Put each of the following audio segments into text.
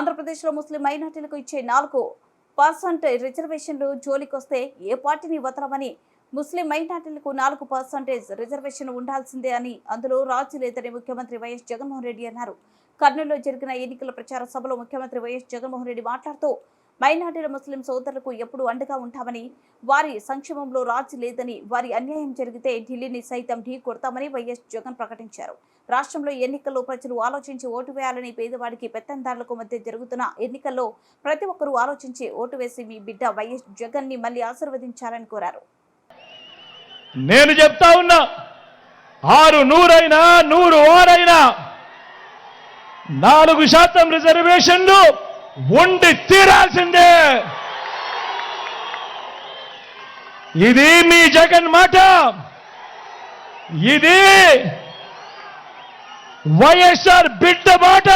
ఆంధ్రప్రదేశ్లో ముస్లిం మైనార్టీలకు ఇచ్చే నాలుగు పర్సెంట్ రిజర్వేషన్లు జోలికొస్తే ఏ పార్టీని వదలమని ముస్లిం మైనార్టీలకు నాలుగు పర్సెంటేజ్ రిజర్వేషన్ ఉండాల్సిందే అని అందులో రాజు లేదని ముఖ్యమంత్రి వైఎస్ జగన్మోహన్ రెడ్డి అన్నారు. కర్నూలులో జరిగిన ఎన్నికల ప్రచార సభలో ముఖ్యమంత్రి వైఎస్ జగన్మోహన్ రెడ్డి మాట్లాడుతూ మైనార్టీల ముస్లిం సోదరులకు ఎప్పుడు అండగా ఉంటామని వారి సంక్షేమంలో రాజు లేదని వారి అన్యాయం జరిగితే ఢిల్లీని సైతం ఢీ కొడతామని వైఎస్ జగన్ ప్రకటించారు. రాష్ట్రంలో ఎన్నికల్లో ప్రజలు ఆలోచించి ఓటు వేయాలని పేదవాడికి పెత్తందారులకు మధ్య జరుగుతున్న ఎన్నికల్లో ప్రతి ఒక్కరూ ఆలోచించి ఓటు వేసి మీ బిడ్డ వైఎస్ జగన్ని మళ్ళీ ఆశీర్వదించాలని కోరారు. నేను చెప్తా ఉన్నా ఆరు నూరైనా నూరు ఓరైనా నాలుగు శాతం రిజర్వేషన్లు ఉండి తీరాల్సిందే. ఇది మీ జగన్ మాట. ఇది వైఎస్ఆర్ బిడ్డ మాట.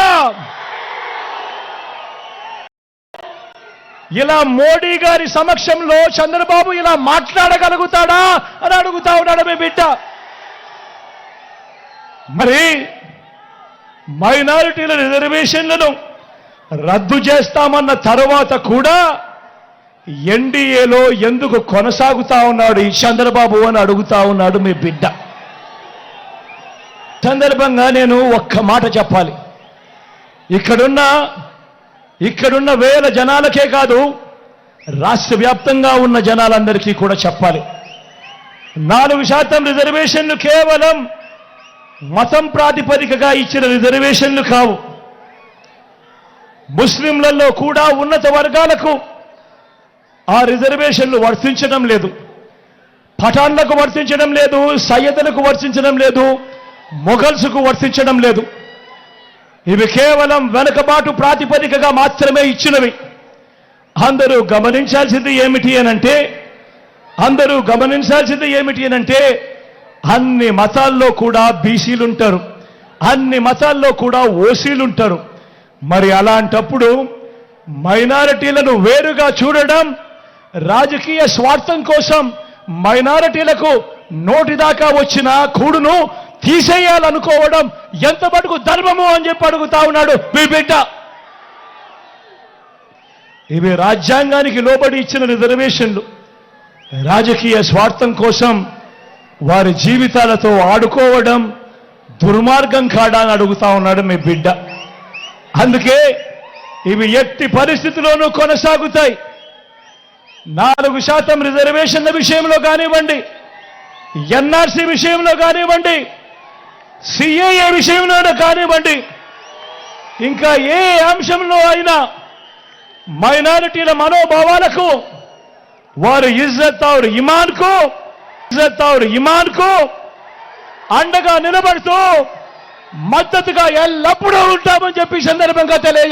ఇలా మోడీ గారి సమక్షంలో చంద్రబాబు ఇలా మాట్లాడగలుగుతాడా అని అడుగుతా ఉన్నాడు మీ బిడ్డ. మరి మైనారిటీల రిజర్వేషన్లను రద్దు చేస్తామన్న తర్వాత కూడా ఎన్డీఏలో ఎందుకు కొనసాగుతా ఉన్నాడు ఈ చంద్రబాబు అని అడుగుతా ఉన్నాడు మీ బిడ్డ. సందర్భంగా నేను ఒక్క మాట చెప్పాలి. ఇక్కడున్న ఇక్కడున్న వేల జనాలకే కాదు రాష్ట్ర వ్యాప్తంగా ఉన్న జనాలందరికీ కూడా చెప్పాలి. నాలుగు శాతం రిజర్వేషన్లు కేవలం మతం ప్రాతిపదికగా ఇచ్చిన రిజర్వేషన్లు కావు. ముస్లింలలో కూడా ఉన్నత వర్గాలకు ఆ రిజర్వేషన్లు వర్తించడం లేదు. పఠాన్లకు వర్తించడం లేదు సయ్యదులకు వర్తించడం లేదు మొఘల్స్కు వర్తించడం లేదు. ఇవి కేవలం వెనుకబాటు ప్రాతిపదికగా మాత్రమే ఇచ్చినవి. అందరూ గమనించాల్సింది ఏమిటి అనంటే అందరూ గమనించాల్సింది ఏమిటి అనంటే అన్ని మతాల్లో కూడా బీసీలుంటారు. అన్ని మతాల్లో కూడా ఓసీలుంటారు. మరి అలాంటప్పుడు మైనారిటీలను వేరుగా చూడడం రాజకీయ స్వార్థం కోసం మైనారిటీలకు నోటి దాకా వచ్చిన కూడును తీసేయాలనుకోవడం ఎంత మటుకు ధర్మము అని చెప్పి అడుగుతా ఉన్నాడు మీ బిడ్డ. ఇవి రాజ్యాంగానికి లోబడి ఇచ్చిన రిజర్వేషన్లు. రాజకీయ స్వార్థం కోసం వారి జీవితాలతో ఆడుకోవడం దుర్మార్గం కాడా అని అడుగుతా ఉన్నాడు మీ బిడ్డ. అందుకే ఇవి ఎట్టి పరిస్థితిలోనూ కొనసాగుతాయి. నాలుగు శాతం రిజర్వేషన్ల విషయంలో కానివ్వండి ఎన్ఆర్సీ విషయంలో కానివ్వండి సిఏఏ విషయంలో కానివ్వండి ఇంకా ఏ అంశంలో అయినా మైనారిటీల మనోభావాలకు వారు ఇజ్జత్ ఔర్ ఇమాన్కు ఇజ్జత్ ఔర్ ఇమాన్కు అండగా నిలబడుతూ మద్దతుగా ఎల్లప్పుడూ ఉంటామని చెప్పి సందర్భంగా తెలియ